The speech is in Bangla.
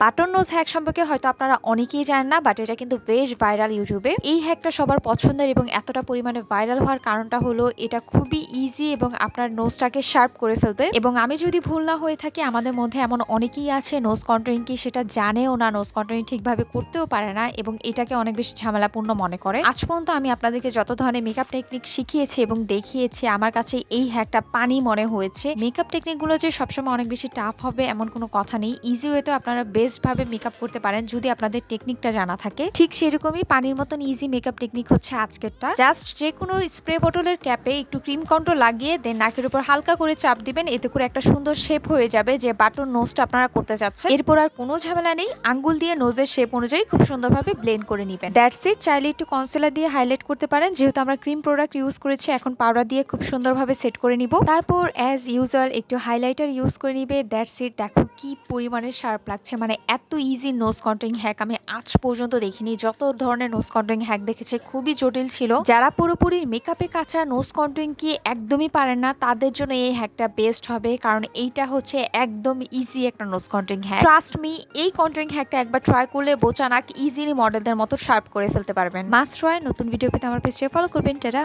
বাটন নোজ হ্যাক সম্পর্কে হয়তো আপনারা অনেকেই জানেন না বাট এটা কিন্তু বেশ ভাইরাল ইউটিউবে এই হ্যাকটা সবার পছন্দের এবং এতটা পরিমাণে ভাইরাল হওয়ার কারণটা হলো এটা খুবই ইজি এবং আপনার নোজটাকে শার্প করে ফেলবে। এবং আমি যদি ভুল না হয়ে থাকি, আমাদের মধ্যে এমন অনেকেই আছে নোজ কন্ট্রোলিং কি সেটা জানেও না নোজ কন্ট্রোলিং ঠিকভাবে করতেও পারে না এবং এটাকে অনেক বেশি ঝামেলাপূর্ণ মনে করে। আজ পর্যন্ত আমি আপনাদেরকে যত ধরনের মেকআপ টেকনিক শিখিয়েছি এবং দেখিয়েছি, আমার কাছে এই হ্যাকটা পানি মনে হয়েছে। মেকআপ টেকনিকগুলো যে সবসময় অনেক বেশি টাফ হবে, এমন কোনো কথা নেই। ইজি ওয়েতে আপনারা বেস্ট ভাবে মেকআপ করতে পারেন যদি আপনাদের টেকনিকটা জানা থাকে। ঠিক সেরকমই পানির মতন ইজি মেকআপ টেকনিক হচ্ছে আজকেরটা। জাস্ট যে কোনো স্প্রে বোতলের ক্যাপে একটু ক্রিম কন্ট্রোল লাগিয়ে দেন নাকের উপর হালকা করে চাপ দিবেন, এতে করে একটা সুন্দর শেপ হয়ে যাবে যে বাটন নোজটা আপনারা করতে চাচ্ছেন। এরপর আর কোনো ঝামেলা নেই, আঙ্গুল দিয়ে নোজের শেপ অনুযায়ী খুব সুন্দরভাবে ব্লেন্ড করে নেবেন। দ্যাটস ইট চাইলে একটু কনসিলার দিয়ে হাইলাইট করতে পারেন, যেহেতু আমরা ক্রিম প্রোডাক্ট ইউজ করেছি, এখন পাউডার দিয়ে খুব সুন্দরভাবে সেট করে নিব। তারপর অ্যাজ ইউজুয়াল একটু হাইলাইটার ইউজ করে নিবে দ্যাটস ইট দেখো কি পরিমাণে শার্প লাগছে মানে এত ইজি নোজ কন্ট্রোলিং হ্যাক আমি আজ পর্যন্ত দেখিনি। যত ধরনের নোজ কন্ট্রোলিং হ্যাক দেখেছে, খুবই জটিল ছিল। যারা পুরোপুরি মেকআপে কাঁচা নোজ কন্ট্রোলিং কি একদমই পারেন না, তাদের জন্য এই হ্যাকটা বেস্ট হবে, কারণ এইটা হচ্ছে একদম ইজি একটা nose controlling hack trust me এই কন্ট্রোলিং হ্যাকটা একবার ট্রাই করলে বোচা নাক ইজিলি মডেলদের মতো শার্প করে ফেলতে পারবেন। মাস্ট ট্রাই নতুন ভিডিও পেতে আমার পেজে ফলো করবেন। টেরা